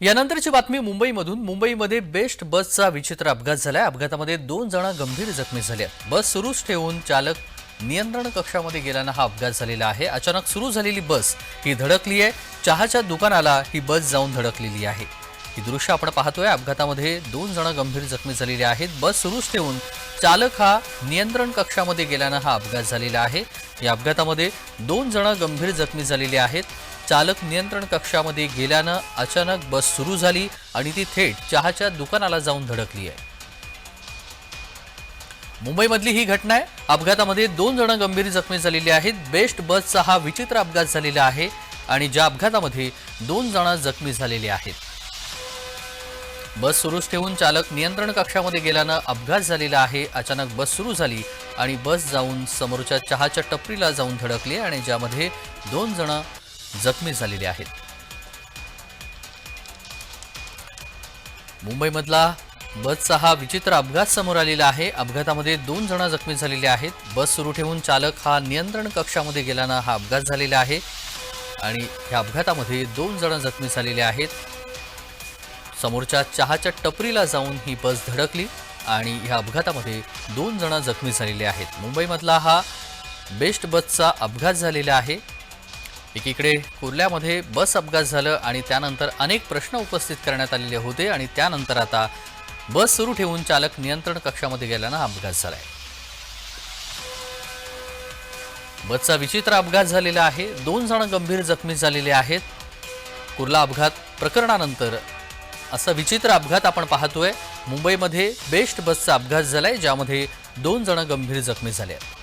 यानंतरची बातमी मुंबईमधून. मुंबईमध्ये बेस्ट बसचा विचित्र अपघात झालाय. अपघातामध्ये दोन जण गंभीर जखमी झाले आहेत. बस सुरूच ठेवून चालक नियंत्रण कक्षामध्ये गेल्यानं हा अपघात झालेला आहे. अचानक सुरू झालेली बस ही धडकली आहे. चहाच्या दुकानाला ही बस जाऊन धडकलेली आहे. ही दृश्य आपण पाहतोय. अपघातामध्ये दोन जण गंभीर जखमी झालेले आहेत. बस सुरूच ठेवून चालक हा नियंत्रण कक्षामध्ये गेल्यानं हा अपघात झालेला आहे. या अपघातामध्ये दोन जण गंभीर जखमी झालेले आहेत. चालक नियंत्रण कक्षामध्ये गेल्यानं अचानक बस सुरू झाली आणि ती थेट चहाच्या दुकानाला जाऊन धडकली आहे. मुंबईमधली ही घटना आहे. अपघातामध्ये दोन जण गंभीर जखमी झालेली आहेत. बेस्ट बसचा हा विचित्र अपघात झालेला आहे आणि ज्या अपघातामध्ये दोन जण जखमी झालेले आहेत. बस सुरूच ठेवून चालक नियंत्रण कक्षामध्ये गेल्यानं अपघात झालेला आहे. अचानक बस सुरू झाली आणि बस जाऊन समोरच्या चहाच्या टपरीला जाऊन धडकली आणि ज्यामध्ये दोन जण जखमी झालेले आहेत. मुंबईमधला बसचा हा विचित्र अपघात समोर आलेला आहे. अपघातामध्ये दोन जण जखमी झालेले आहेत. बस सुरू ठेवून चालक हा नियंत्रण कक्षामध्ये गेल्यानं हा अपघात झालेला आहे आणि ह्या अपघातामध्ये दोन जण जखमी झालेले आहेत. समोरच्या चहाच्या टपरीला जाऊन ही बस धडकली आणि ह्या अपघातामध्ये दोन जण जखमी झालेले आहेत. मुंबईमधला हा बेस्ट बसचा अपघात झालेला आहे. एकीकडे कुर्ल्यामध्ये बस अपघात झालं आणि त्यानंतर अनेक प्रश्न उपस्थित करण्यात आलेले होते आणि त्यानंतर आता बस सुरू ठेवून चालक नियंत्रण कक्षामध्ये गेल्यानं अपघात झालाय. बसचा विचित्र अपघात झालेला आहे. दोन जण गंभीर जखमी झालेले आहेत. कुर्ला अपघात प्रकरणानंतर असा विचित्र अपघात आपण पाहतोय. मुंबईमध्ये बेस्ट बसचा अपघात झालाय ज्यामध्ये दोन जण गंभीर जखमी झाले आहेत.